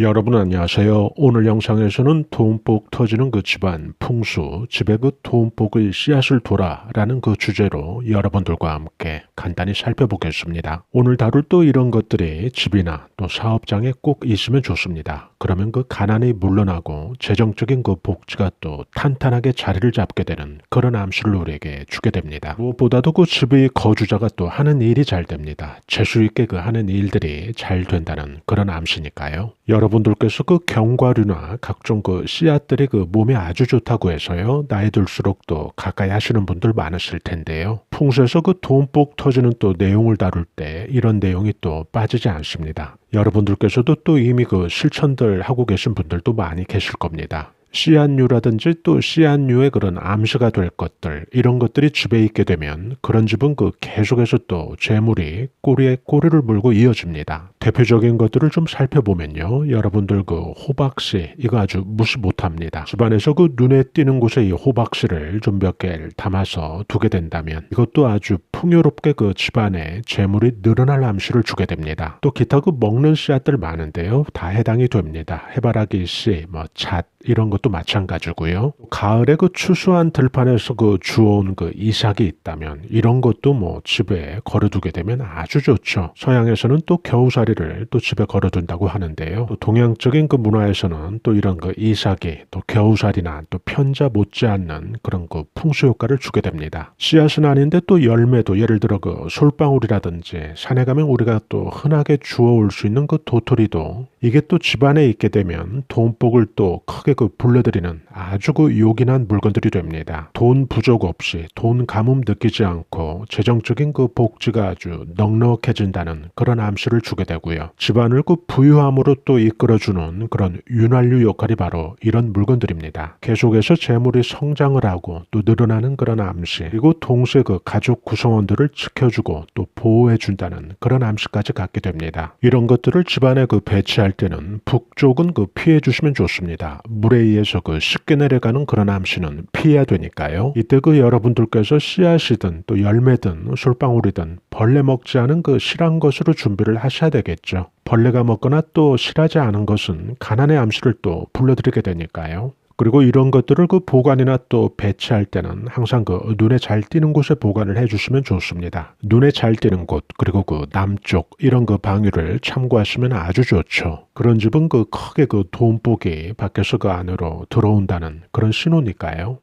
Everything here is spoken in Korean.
여러분 안녕하세요. 오늘 영상에서는 돈복 터지는 그 집안 풍수, 집에 그 돈복의 씨앗을 둬라라는 그 주제로 여러분들과 함께 간단히 살펴보겠습니다. 오늘 다룰 또 이런 것들이 집이나 또 사업장에 꼭 있으면 좋습니다. 그러면 그 가난이 물러나고 재정적인 그 복지가 또 탄탄하게 자리를 잡게 되는 그런 암시를 우리에게 주게 됩니다. 무엇보다도 그 집의 거주자가 또 하는 일이 잘 됩니다. 재수 있게 그 하는 일들이 잘 된다는 그런 암시니까요. 여러분 들께서 그 견과류나 각종 그 씨앗들이 그 몸에 아주 좋다고 해서요. 나이 들수록 또 가까이 하시는 분들 많으실 텐데요. 풍수에서 그 돈복 터지는 또 내용을 다룰 때 이런 내용이 또 빠지지 않습니다. 여러분들께서도 또 이미 그 실천들 하고 계신 분들도 많이 계실 겁니다. 씨앗류라든지 또 씨앗류의 그런 암시가 될 것들 이런 것들이 집에 있게 되면 그런 집은 그 계속해서 또 재물이 꼬리에 꼬리를 물고 이어집니다. 대표적인 것들을 좀 살펴보면요. 여러분들 그 호박씨 이거 아주 무시 못합니다. 집안에서 그 눈에 띄는 곳에 이 호박씨를 좀 몇 개를 담아서 두게 된다면 이것도 아주 풍요롭게 그 집안에 재물이 늘어날 암시를 주게 됩니다. 또 기타 그 먹는 씨앗들 많은데요. 다 해당이 됩니다. 해바라기 씨, 뭐 잣, 이런 것도 마찬가지고요. 가을에 그 추수한 들판에서 그 주워온 그 이삭이 있다면 이런 것도 뭐 집에 걸어두게 되면 아주 좋죠. 서양에서는 또 겨우살이를 또 집에 걸어둔다고 하는데요. 또 동양적인 그 문화에서는 또 이런 그 이삭이 또 겨우살이나 또 편자 못지않는 그런 그 풍수 효과를 주게 됩니다. 씨앗은 아닌데 또 열매도 예를 들어 그 솔방울이라든지 산에 가면 우리가 또 흔하게 주워올 수 있는 그 도토리도 이게 또 집안에 있게 되면 돈복을 또 크게 그 불러들이는 아주 그 요긴한 물건들이 됩니다. 돈 부족 없이 돈 가뭄 느끼지 않고 재정적인 그 복지가 아주 넉넉해진다는 그런 암시를 주게 되고요. 집안을 그 부유함으로 또 이끌어주는 그런 윤활유 역할이 바로 이런 물건들입니다. 계속해서 재물이 성장을 하고 또 늘어나는 그런 암시 그리고 동시에 그 가족 구성원들을 지켜주고 또 보호해준다는 그런 암시까지 갖게 됩니다. 이런 것들을 집안에 그 배치할 때는 북쪽은 그 피해 주시면 좋습니다. 물에 의해서 그 쉽게 내려가는 그런 암시는 피해야 되니까요. 이때 그 여러분들께서 씨앗이든 또 열매든 솔방울이든 벌레 먹지 않은 그 실한 것으로 준비를 하셔야 되겠죠. 벌레가 먹거나 또 실하지 않은 것은 가난의 암시를 또 불러들이게 되니까요. 그리고 이런 것들을 그 보관이나 또 배치할 때는 항상 그 눈에 잘 띄는 곳에 보관을 해주시면 좋습니다. 눈에 잘 띄는 곳 그리고 그 남쪽 이런 그 방위를 참고하시면 아주 좋죠. 그런 집은 그 크게 그 돈복이 밖에서 그 안으로 들어온다는 그런 신호니까요.